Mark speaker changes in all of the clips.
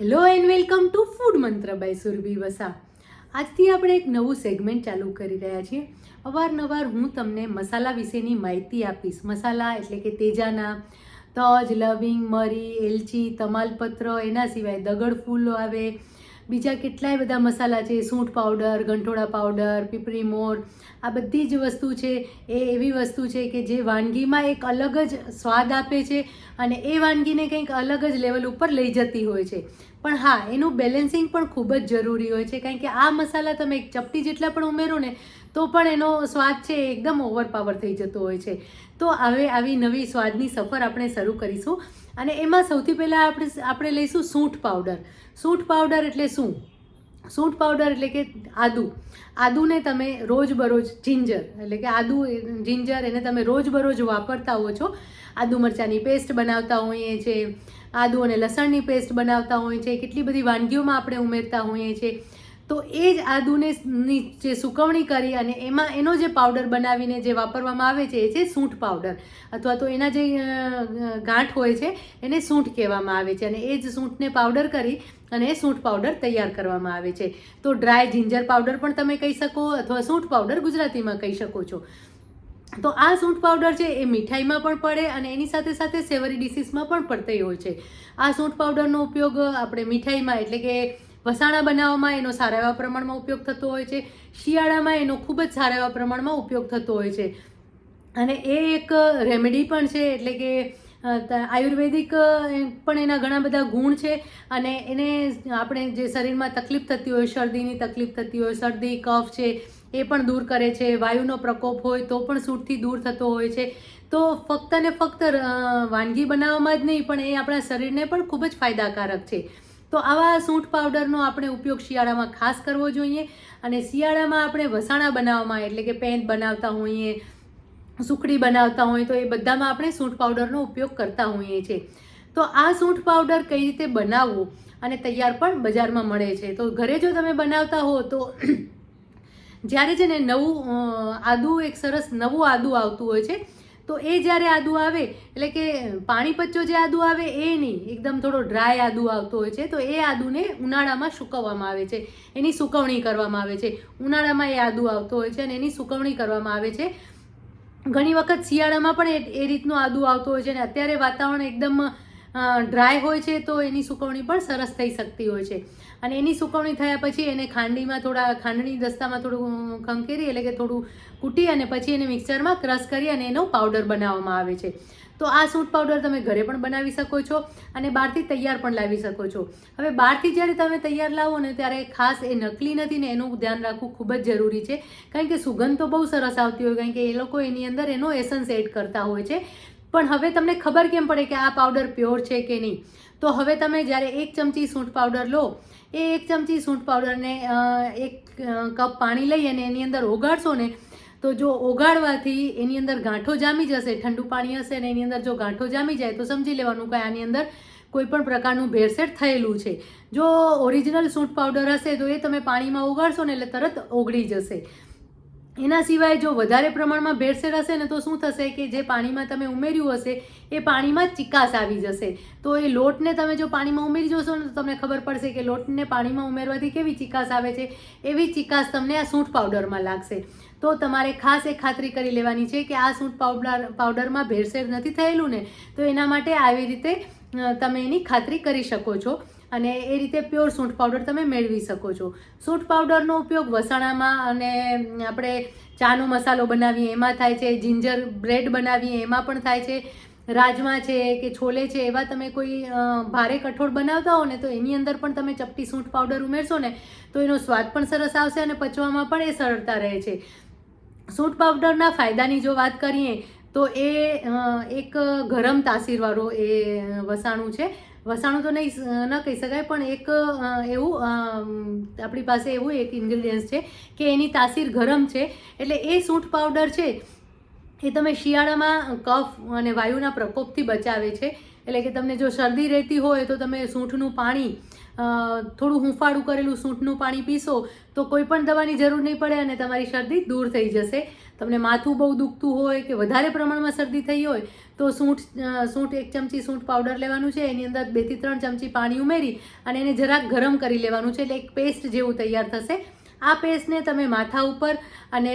Speaker 1: Hello and welcome to food Mantra by Surbhi Vasa આજથી આપણે એક નવું સેગમેન્ટ ચાલુ કરી રહ્યા છીએ. અવારનવાર હું તમને મસાલા વિશેની માહિતી આપીશ. મસાલા એટલે કે તેજાના, તજ, લવિંગ, મરી, એલચી, તમાલપત્ર, એના સિવાય દગડ ફૂલ આવે બીજા કેટલાય બધા મસાલા છે, સૂંઠ પાવડર ગંઠોડા પાવડર પીપરી મોર, આ બધી જ વસ્તુ છે, એ એવી વસ્તુ છે કે જે વાનગીમાં એક અલગ જ સ્વાદ આપે છે અને એ વાનગીને કંઈક અલગ જ લેવલ ઉપર લઈ જતી હોય છે. પણ હા, એનું બેલેન્સિંગ પણ ખૂબ જ જરૂરી હોય છે. કારણ કે આ મસાલા તમે એક ચપટી જેટલા પણ ઉમેરો ને, તો પણ એનો સ્વાદ છે એકદમ ઓવરપાવર થઈ જતો હોય છે. તો હવે આવી નવી સ્વાદની સફર આપણે શરૂ કરીશું. અને એમાં સૌથી પહેલાં આપણે આપણે લઈશું સૂંઠ પાવડર. સૂંઠ પાવડર એટલે શું? સૂંઠ પાવડર એટલે કે આદુ. આદુને તમે રોજબરોજ જિંજર એટલે કે આદુ જિંજર એને તમે રોજબરોજ વાપરતા હો છો. આદુ મરચાંની પેસ્ટ બનાવતા હોઈએ છીએ આદુ અને લસણની પેસ્ટ બનાવતા હોઈએ છીએ કેટલી બધી વાનગીઓમાં આપણે ઉમેરતા હોઈએ છીએ તો એ જ આદુને જે સુકવણી કરી અને એમાં એનો જે પાવડર બનાવીને જે વાપરવામાં આવે છે, એ છે સૂંઠ પાવડર અથવા તો એના જે ગાંઠ હોય છે, એને સૂંઠ કહેવામાં આવે છે અને એ જ સૂંઠને પાવડર કરી અને એ સૂંઠ પાવડર તૈયાર કરવામાં આવે છે. તો ડ્રાય જિંજર પાવડર પણ તમે કહી શકો અથવા સૂંઠ પાવડર ગુજરાતીમાં કહી શકો છો. તો આ સૂંઠ પાવડર છે, એ મીઠાઈમાં પણ પડે અને એની સાથે સાથે સેવરી ડિશીસમાં પણ પડતી હોય છે. આ સૂંઠ પાવડરનો ઉપયોગ આપણે મીઠાઈમાં એટલે કે વસાણા બનાવવામાં એનો સારા એવા પ્રમાણમાં ઉપયોગ થતો હોય છે. શિયાળામાં એનો ખૂબ જ સારા એવા પ્રમાણમાં ઉપયોગ થતો હોય છે. અને એ એક રેમેડી પણ છે, એટલે કે આયુર્વેદિક પણ એના ઘણા બધા ગુણ છે. અને એને આપણે જે શરીરમાં તકલીફ થતી હોય, શરદીની તકલીફ થતી હોય, શરદી, કફ છે, એ પણ દૂર કરે છે. વાયુનો પ્રકોપ હોય તો પણ સૂટથી દૂર થતો હોય છે. તો ફક્ત ને ફક્ત વાનગી બનાવવામાં જ નહીં, પણ એ આપણા શરીરને પણ ખૂબ જ ફાયદાકારક છે. તો આવા સૂંઠ પાવડરનો આપણે ઉપયોગ શિયાળામાં ખાસ કરવો જોઈએ અને શિયાળામાં આપણે વસાણા બનાવવામાં એટલે કે પેન્ટ બનાવતા હોઈએ, સુખડી બનાવતા હોઈએ તો એ બધામાં આપણે સૂંઠ પાવડરનો ઉપયોગ કરતા હોઈએ છીએ. તો આ સૂંઠ પાવડર કઈ રીતે બનાવવું અને તૈયાર પણ બજારમાં મળે છે. તો ઘરે જો તમે બનાવતા હો તો જ્યારે છે ને નવું આદું, એક સરસ નવું આદુ આવતું હોય છે તો એ જ્યારે આદુ આવે, એટલે કે પાણી પચ્ચો જે આદુ આવે એ નહીં, એકદમ થોડો ડ્રાય આદુ આવતો હોય છે, તો એ આદુને ઉનાળામાં સુકવવામાં આવે છે. એની સુકવણી કરવામાં આવે છે. ઉનાળામાં એ આદુ આવતો હોય છે અને એની સુકવણી કરવામાં આવે છે. ઘણી વખત શિયાળામાં પણ એ રીતનું આદુ આવતું હોય છે અને અત્યારે વાતાવરણ એકદમ ડ્રાય હોય છે તો એની સુકવણી પણ સરસ થઈ શકતી હોય છે. અને એની સુકવણી થયા પછી એને ખાંડીમાં થોડા ખાંડણી દસ્તામાં થોડું ખંખેરી એટલે કે થોડું કૂટી અને પછી એને મિક્સરમાં ક્રશ કરી અને એનો પાવડર બનાવવામાં આવે છે. તો આ સૂટ પાવડર તમે ઘરે પણ બનાવી શકો છો અને બહારથી તૈયાર પણ લાવી શકો છો. હવે બહારથી જ્યારે તમે તૈયાર લાવો ને ત્યારે ખાસ એ નકલી નથી ને એનું ધ્યાન રાખવું ખૂબ જ જરૂરી છે. કારણ કે સુગંધ તો બહુ સરસ આવતી હોય, કારણ કે એ લોકો એની અંદર એનો એસન્સ એડ કરતા હોય છે. પણ હવે તમને ખબર કેમ પડે કે આ પાવડર પ્યોર છે કે નહીં? તો હવે તમે જ્યારે એક ચમચી સૂંઠ પાવડર લો, એ એક ચમચી સૂંઠ પાવડરને એક કપ પાણી લઈ અને એની અંદર ઓગાળશો ને, તો જો ઓગાળવાથી એની અંદર ગાંઠો જામી જશે, ઠંડુ પાણી હશે ને એની અંદર જો ગાંઠો જામી જાય, તો સમજી લેવાનું કે આની અંદર કોઈ પણ પ્રકારનું ભેળસેળ થયેલું છે. જો ઓરિજિનલ સૂંઠ પાવડર હશે તો એ તમે પાણીમાં ઓગાળશો ને એટલે તરત ઓગળી જશે. એના સિવાય જો વધારે પ્રમાણમાં ભેળસેળ હશે ને તો શું થશે કે જે પાણીમાં તમે ઉમેર્યું હશે, એ પાણીમાં ચિકાસ આવી જશે. તો એ લોટને તમે જો પાણીમાં ઉમેરી જોશો ને તો તમને ખબર પડશે કે લોટને પાણીમાં ઉમેરવાથી કેવી ચિકાસ આવે છે, એવી ચિકાસ તમને આ સૂંઠ પાવડરમાં લાગશે. તો તમારે ખાસ એ ખાતરી કરી લેવાની છે કે આ સૂંઠ પાવડર, પાવડરમાં ભેળસેળ નથી થયેલું ને, તો એના માટે આવી રીતે તમે એની ખાતરી કરી શકો છો. અને એ રીતે પ્યોર સૂંઠ પાવડર તમે મેળવી શકો છો. સૂંઠ પાવડરનો ઉપયોગ વસાણામાં અને આપણે ચાનો મસાલો બનાવીએ, એમાં થાય છે જિંજર બ્રેડ બનાવીએ, એમાં પણ થાય છે. રાજમા છે કે છોલે છે, એવા તમે કોઈ ભારે કઠોળ બનાવતા હો ને તો એની અંદર પણ તમે ચપટી સૂંઠ પાવડર ઉમેરશો ને તો એનો સ્વાદ પણ સરસ આવશે અને પચવામાં પણ એ સરળતા રહે છે. સૂંઠ પાવડરના ફાયદાની જો વાત કરીએ તો એ એક ગરમ તાસીરવાળો એ વસાણું છે. વસાણું તો નહીં ન કહી શકાય, પણ એક એવું આપણી પાસે એવું એક ઇન્ગ્રીડિયન્સ છે કે એની તાસીર ગરમ છે. એટલે એ સૂંઠ પાવડર છે, એ તમે શિયાળામાં કફ અને વાયુના પ્રકોપથી બચાવે છે. એટલે કે તમને જો શરદી રહેતી હોય તો તમે સૂંઠનું પાણી થોડું હુંફાળું કરેલું સૂંઠનું પાણી પીશો તો કોઈ પણ દવાની જરૂર નહીં પડે અને તમારી શરદી દૂર થઈ જશે. તમને માથું બહુ દુખતું હોય કે વધારે પ્રમાણમાં શરદી થઈ હોય તો સૂંઠ સૂંઠ એક ચમચી સૂંઠ પાવડર લેવાનું છે, એની અંદર બેથી ત્રણ ચમચી પાણી ઉમેરી અને એને જરાક ગરમ કરી લેવાનું છે. એટલે એક પેસ્ટ જેવું તૈયાર થશે. આ પેસ્ટને તમે માથા ઉપર અને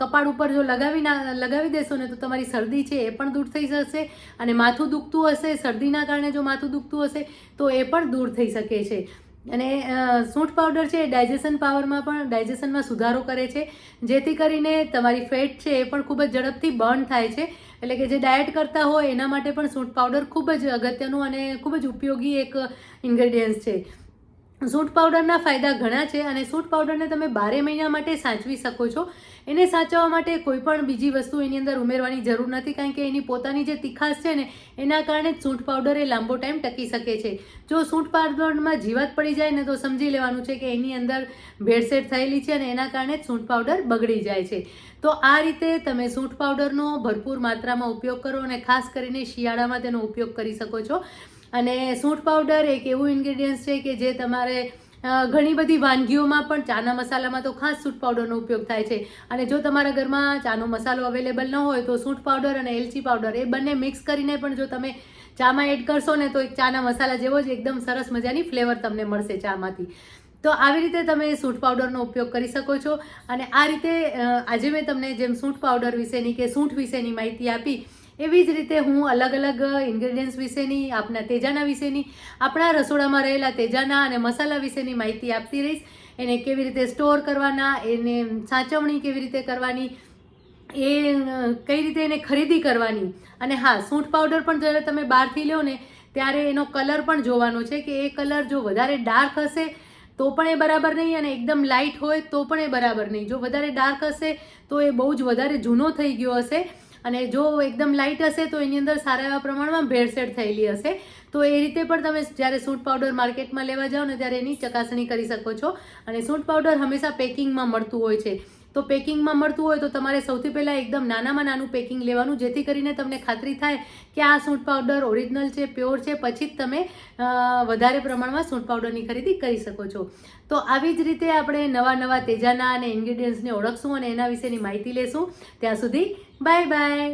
Speaker 1: કપાળ ઉપર જો લગાવી ના, લગાવી દેશો ને તો તમારી શરદી છે એ પણ દૂર થઈ જશે અને માથું દુખતું હશે, શરદીના કારણે જો માથું દુખતું હશે તો એ પણ દૂર થઈ શકે છે. અને સૂંઠ પાવડર છે એ ડાયજેશન પાવરમાં પણ, ડાયજેશનમાં સુધારો કરે છે. જેથી કરીને તમારી ફેટ છે એ પણ ખૂબ જ ઝડપથી બર્ન થાય છે. એટલે કે જે ડાયટ કરતા હોય એના માટે પણ સૂંઠ પાવડર ખૂબ જ અગત્યનું અને ખૂબ જ ઉપયોગી એક ઇન્ગ્રેડિયન્ટ્સ છે. સૂંઠ પાવડરના ફાયદા ઘણા છે અને સૂંઠ પાવડરને તમે બારે મહિના માટે સાચવી શકો છો. એને સાચવવા માટે કોઈ પણ બીજી વસ્તુ એની અંદર ઉમેરવાની જરૂર નથી, કારણ કે એની પોતાની જે તીખાશ છે ને, એના કારણે સૂંઠ પાવડર એ લાંબો ટાઈમ ટકી શકે છે. જો સૂંઠ પાવડરમાં જીવાત પડી જાય ને, તો સમજી લેવાનું છે કે એની અંદર ભેળસેળ થયેલી છે અને એના કારણે જ સૂંઠ પાવડર બગડી જાય છે. તો આ રીતે તમે સૂંઠ પાવડરનો ભરપૂર માત્રામાં ઉપયોગ કરો અને ખાસ કરીને શિયાળામાં તેનો ઉપયોગ કરી શકો છો. અને સૂંઠ પાવડર એક એવું ઇન્ગ્રેડિયન્ટ્સ છે કે જે તમારે ઘણી બધી વાનગીઓમાં પણ ચાના મસાલામાં તો ખાસ સૂંઠ પાવડરનો ઉપયોગ થાય છે. અને જો તમારા ઘરમાં ચાનો મસાલો અવેલેબલ ન હોય તો સૂંઠ પાવડર અને એલચી પાવડર એ બંને મિક્સ કરીને પણ જો તમે ચામાં એડ કરશો ને તો એક ચાના મસાલા જેવો જ એકદમ સરસ મજાની ફ્લેવર તમને મળશે ચામાંથી. તો આવી રીતે તમે સૂંઠ પાવડરનો ઉપયોગ કરી શકો છો. અને આ રીતે આજે મેં તમને જેમ સૂંઠ પાવડર વિશેની કે સૂંઠ વિશેની માહિતી આપી એવી જ રીતે હું અલગ અલગ ઇન્ગ્રેડિયન્ટ્સ વિશેની, આપના તેજાના વિશેની, આપણા રસોડામાં રહેલા તેજાના અને મસાલા વિશેની માહિતી આપતી રહીશ. એને કેવી રીતે સ્ટોર કરવાના, એને સાચવણી કેવી રીતે કરવાની, એ કઈ રીતે એને ખરીદી કરવાની. અને હા, સૂંઠ પાવડર પણ જ્યારે તમે બહારથી લો ને, ત્યારે એનો કલર પણ જોવાનો છે કે એ કલર જો વધારે ડાર્ક હશે, તો પણ એ બરાબર નહીં અને એકદમ લાઇટ હોય તો પણ એ બરાબર નહીં. જો વધારે ડાર્ક હશે, તો એ બહુ જ વધારે જૂનો થઈ ગયો હશે. અને જો એકદમ લાઇટ હશે તો એની અંદર સારા એવા પ્રમાણમાં ભેળસેળ થયેલી હશે. તો એ રીતે પણ તમે જ્યારે સૂંઠ પાવડર માર્કેટમાં લેવા જાઓ ને ત્યારે એની ચકાસણી કરી શકો છો. અને સૂંઠ પાવડર હંમેશા પેકિંગમાં મળતું હોય છે. તો પેકિંગમાં મળતું હોય તો તમારે સૌથી પહેલાં એકદમ નાનામાં નાનું પેકિંગ લેવાનું, જેથી કરીને તમને ખાતરી થાય કે આ સૂંઠ પાવડર ઓરિજિનલ છે, પ્યોર છે, પછી જ તમે વધારે પ્રમાણમાં સૂંઠ પાવડરની ખરીદી કરી શકો છો. તો આવી જ રીતે આપણે નવા નવા તેજાના અને ઇન્ગ્રીડિયન્ટ્સને ઓળખશું અને એના વિશેની માહિતી લેશું. ત્યાં સુધી બાય બાય.